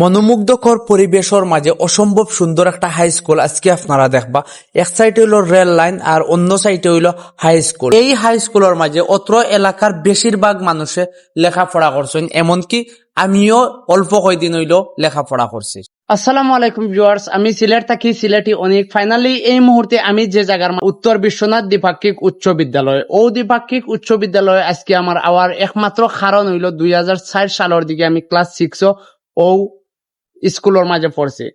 মনোমুগ্ধকর পরিবেশের মাঝে অসম্ভব সুন্দর একটা হাই স্কুল আজকে আপনারা দেখবা, এক সাইডে হইল রেল লাইন আর অন্য সাইডে হইল হাই স্কুল এই হাই স্কুলের মাঝে অত্র এলাকার বেশিরভাগ মানুষে লেখাপড়া করছেন, এমনকি আমিও অল্প কয়দিন হইল লেখাপড়া করছি। আসসালামু আলাইকুম ভিউয়ার্স আমি সিলেট থাকি, সিলেটি অনেক। ফাইনালি এই মুহূর্তে আমি যে জায়গার উত্তর বিশ্বনাথ দ্বিপাক্ষিক উচ্চ বিদ্যালয়। ও দ্বিপাক্ষিক উচ্চ বিদ্যালয় আজকে আমার আওয়ার একমাত্র কারণ হইল দুই হাজার ষাট সালের দিকে আমি ক্লাস সিক্স ও স্কুলের মাঝে পড়ছি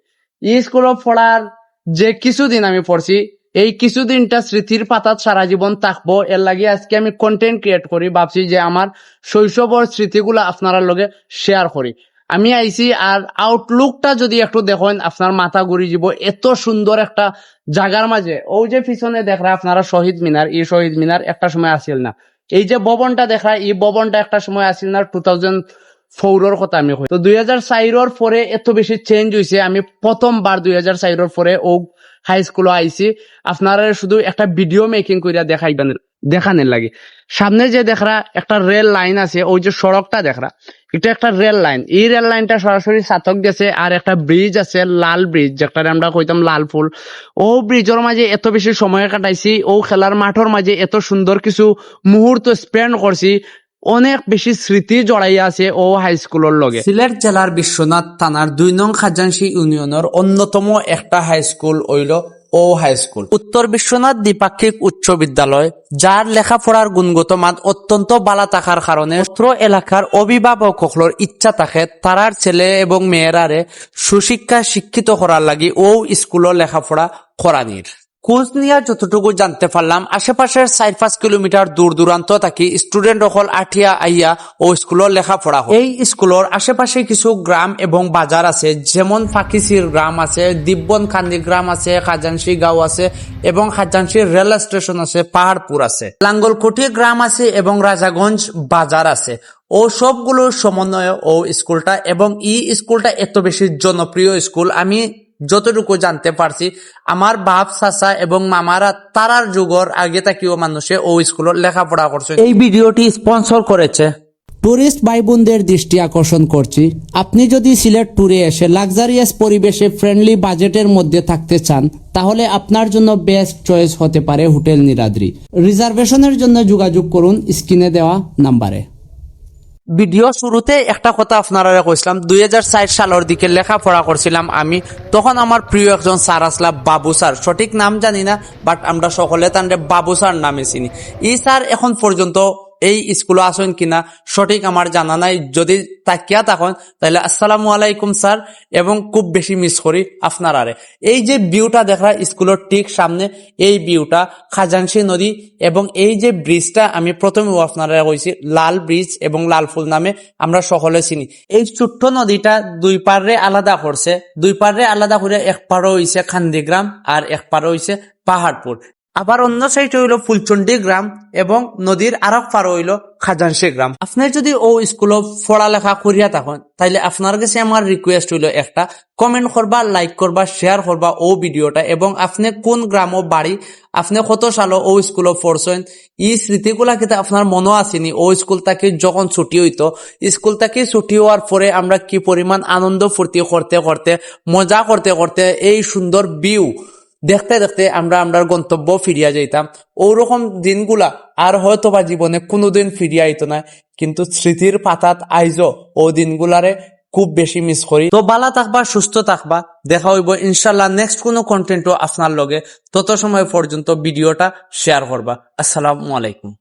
স্কুলে পড়ার যে কিছুদিন আমি পড়ছি এই কিছুদিনটা স্মৃতির পাতাত সারা জীবন থাকব। এর লাগে আজকে আমি কন্টেন্ট ক্রিয়েট করি ভাবছি যে আমার শৈশবর স্মৃতিগুলো আপনারা লগে শেয়ার করি আমি আইছি আর আউটলুকটা যদি একটু দেখেন আপনার মাথা ঘুরি যাব। এত সুন্দর একটা জায়গার মাঝে ও যে পিছনে দেখরা আপনারা শহীদ মিনার এই শহীদ মিনার একটা সময় আসিল না। এই যে ভবনটা দেখা এই ভবনটা একটা সময় আসিল না টু থাউজেন্ড ফৌরর কথা আমি কই তো দুই হাজার চাইরর পরে এত বেশি চেঞ্জ হয়েছে আমি প্রথমবার দুই হাজার চাইরর পরে ও হাই স্কুলে আইছি আপনারা শুধু একটা ভিডিও মেকিং কইরা দেখাইবেন দেখানের লাগে সামনে যে দেখরা একটা রেল লাইন আছে ওই যে সড়কটা দেখরা এটা একটা রেল লাইন এই রেল লাইনটা সরাসরি সাতক গেছে আর একটা ব্রিজ আছে, লাল ব্রিজ যেটা আমরা কইতাম লাল ফুল। ও ব্রিজের মাঝে এত বেশি সময় কাটাইছি। ও খেলার মাঠের মাঝে এত সুন্দর কিছু মুহূর্ত স্পেন্ড করছি অনেক বেশি স্মৃতি জড়াইয়া আছে ও হাই স্কুলের লগে। সিলেট জেলার বিশ্বনাথ থানার দুই নং খাজানসি ইউনিয়নের অন্যতম একটা হাই স্কুল হইল ও হাই স্কুল উত্তর বিশ্বনাথ দ্বিপাক্ষিক উচ্চ বিদ্যালয় যার লেখাপড়ার গুণগত মান অত্যন্ত বালা থাকার কারণে অত্র এলাকার অভিভাবক সকলের ইচ্ছা থাকে তারার ছেলে এবং মেয়েরারে সুশিক্ষা শিক্ষিত করার লাগি ও স্কুলের লেখাপড়া করানির কোচ নিয়ে যতটুকু জানতে পারলাম, আশেপাশের চার পাঁচ কিলোমিটার দূর দূরান্ত থাকি স্টুডেন্ট সকল আঠিয়া আইয়া ও স্কুলের লেখাপড়া। এই স্কুলের আশেপাশে কিছু গ্রাম এবং বাজার আছে, যেমন ফাঁকিসির গ্রাম আছে দিব্বন খান্দি গ্রাম আছে খাজানসি গাঁও আছে এবং খাজানসি রেল স্টেশন আছে পাহাড়পুর আছে লাঙ্গলকোটি গ্রাম আছে এবং রাজাগঞ্জ বাজার আছে ও সবগুলোর সমন্বয়ে ও স্কুলটা এবং ই স্কুলটা এত বেশি জনপ্রিয় স্কুল, আমি যতটুকু জানতে পারছি আমার বাপ চাচা এবং মামারা তারার যুগর আগে তাকিও মানুষে ও স্কুলত লেখাপড়া করছে। এই ভিডিওটি স্পন্সর করেছে। টুরিস্ট ভাই বোনদের দৃষ্টি আকর্ষণ করছি। আপনি যদি সিলেট ট্যুরে এসে লাক্সারিয়াস পরিবেশে ফ্রেন্ডলি বাজেটের মধ্যে থাকতে চান তাহলে আপনার জন্য বেস্ট চয়েস হতে পারে হোটেল নিরাদ্রি। রিজার্ভেশনের জন্য যোগাযোগ করুন স্ক্রিনে দেওয়া নাম্বারে। ভিডিও শুরুতে একটা কথা আপনারা কইছিলাম, দুই হাজার চার সালের দিকে লেখাপড়া করছিলাম আমি, তখন আমার প্রিয় একজন স্যার আসলাম বাবু স্যার। সঠিক নাম জানি না বাট আমরা সকলে তান্ডে বাবু স্যার নামে চিনি। ই স্যার এখন পর্যন্ত এই স্কুলে আসেন কিনা, সঠিক আমার জানা নাই। যদি তাকিয়া তখন তাহলে আসসালামু আলাইকুম স্যার, এবং খুব বেশি মিস করি আপনার আরে। এই যে ভিউটা দেখা স্কুলের ঠিক সামনে, এই ভিউটা খাজানসি নদী, এবং এই যে ব্রিজটা আমি প্রথমে আপনারা কইছি, লাল ব্রিজ এবং লাল ফুল নামে আমরা সকলে চিনি। এই ছোট্ট নদীটা দুই পারে আলাদা করছে। দুই পারে আলাদা করে এক পারও হইছে খান্দিগ্রাম, আর এক পারও হইছে পাহাড়পুর। আবার অন্য সাইডে হইল ফুলচন্ডি গ্রাম এবং নদীর আরেক পার হইল খাজানসি গ্রাম। আপনার যদি ও স্কুলে পড়ালেখা করিয়া থাকেন, তাইলে আপনার কাছে আমার রিকোয়েস্ট হইল একটা কমেন্ট করবা লাইক করবা শেয়ার করবা ও ভিডিওটা এবং আপনি কোন গ্রাম ও বাড়ি, আপনি কত সালো ও স্কুলে পড়ছেন, ই স্মৃতিগুলা কিন্তু আপনার মনে আসেনি। ও স্কুল থেকে যখন ছুটি হইতো স্কুল থেকে ছুটি হওয়ার পরে আমরা কি পরিমাণ আনন্দ ফুর্তি করতে করতে, মজা করতে করতে এই সুন্দর ভিউ দেখতে দেখতে আমরা আমরা গন্তব্য ফিরিয়া যাইতাম। ওরকম দিনগুলা আর হয়তো বা জীবনে কোনোদিন ফিরিয়া আইতো না। কিন্তু স্মৃতির পাতাত আইজ ও দিনগুলারে খুব বেশি মিস করি। তো বালা থাকবা, সুস্থ থাকবা। দেখা হইব ইনশাল্লাহ নেক্সট কোনো কন্টেন্টও আপনার লগে। তত সময় পর্যন্ত ভিডিওটা শেয়ার করবা। আসসালামু আলাইকুম।